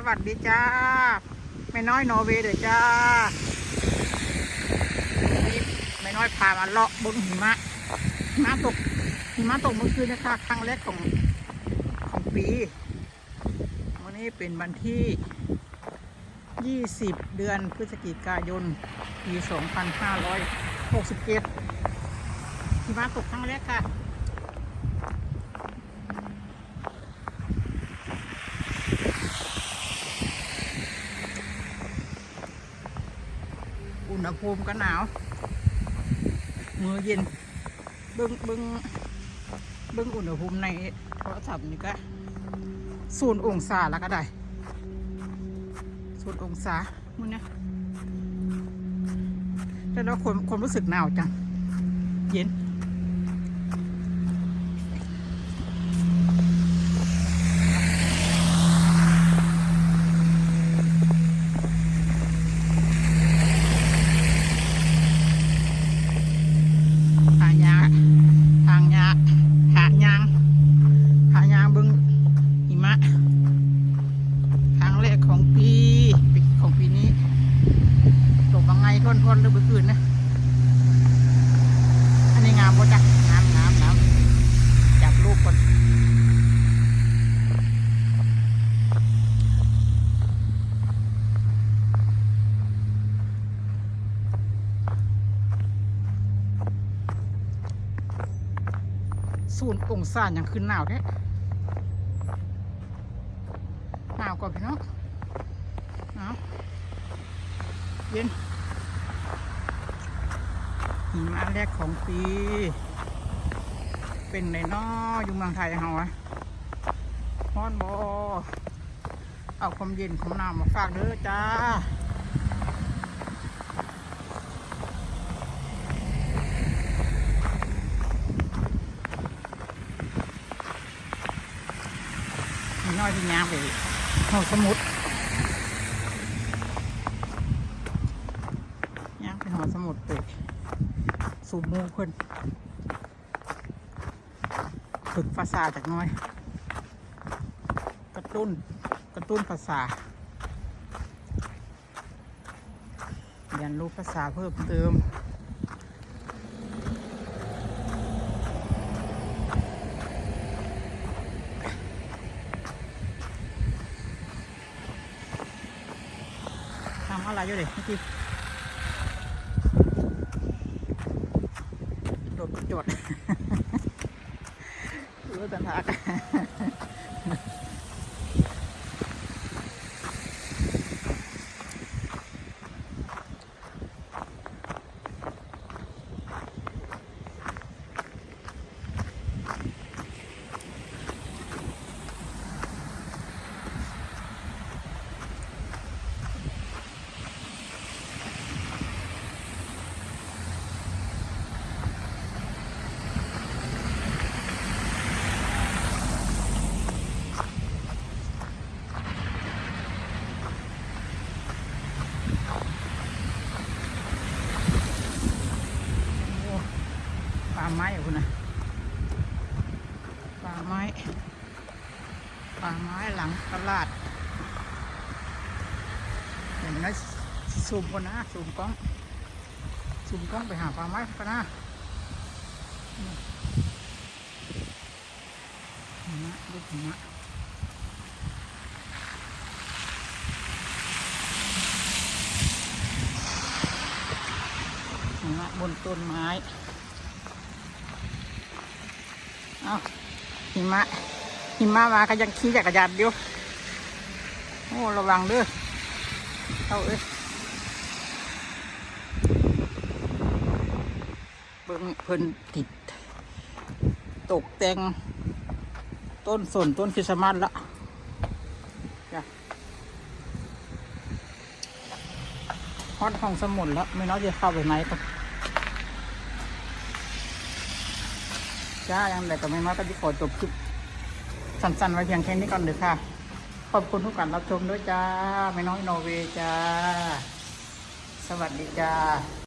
สวัสดีจ้าแม่น้อยนอร์เวย์เด้อจ้าวันนี้แม่น้อยพามาเลาะบนหิมะหิมะตกหิมะตกเมื่อคืนนะคะครั้งแรกของของปีวันนี้เป็นวันที่ 20 เดือนพฤศจิกายนปี 2567หิมะตกครั้งแรกค่ะ ณหภูมิก็หนาว มือเย็น เบิ้งเบิ้งเบิ้งอุณหภูมิในโทรศัพท์นี่ก็ศูนย์องศาแล้วก็ได้ศูนย์องศามือเนี้ยแต่เราคนคนรู้สึกหนาวจัง เย็น หายางทางยางหายางหายางเบึงหิมะครั้งแรกของปีปีของปีนี้ตกบางไงทนทนๆหรือเมื่อคืนนะ อันนี้งามปะจ๊ะงามงามงามจับลูกคน ศูนย์องศาอย่างขึ้นหนาวแท้หนาวกว่าพี่น้องหนาวเย็นหิมะแรกของปี เป็นในนออยู่เมืองไทยเฮาอะฮอนบอเอาความเย็นของน้ำมาฝากเด้อจ้า อยที่ย่างไปหอสมุดย่างไปหอสมุดไปสูบมูเพิ่นฝึกภาษาจากน้อย กระตุ้นกระตุ้นภาษาเรียนรู้ภาษาเพิ่มเติม ทำอะไรอยู่เด็กเมื่อกี้โดดจดรู้สันทักโอ้ป่าไม้อะคุณนะป่าไม้ป่าไม้หลังตลาดเห็นไหมซูมกันนะซูมกล้องซูมกล้องไปหาป่าไม้กันนะนี่หิมะลูกหิมะหิมะบนต้นไม้ อาหิมะ หิมะมาก็ยังขี่จักรยานอยู่โอ้ระวังเด้อเอาเอ้ยเบิ่งเพิ่นติด ตกแต่ง ต้นสนต้นคริสต์มาสละจ้ะฮอตห้องสมุนแล้วไม่น้อยจะเข้าไปไหนก็ จ้ายังแต่ก็ไม่น้อยก็จะขอจบคลิปสั้นๆไว้เพียงแค่นี้ก่อนเลยค่ะ ขอบคุณทุกการรับชมด้วยจ้า ไม่น้อยโนเวจ้า สวัสดีจ้า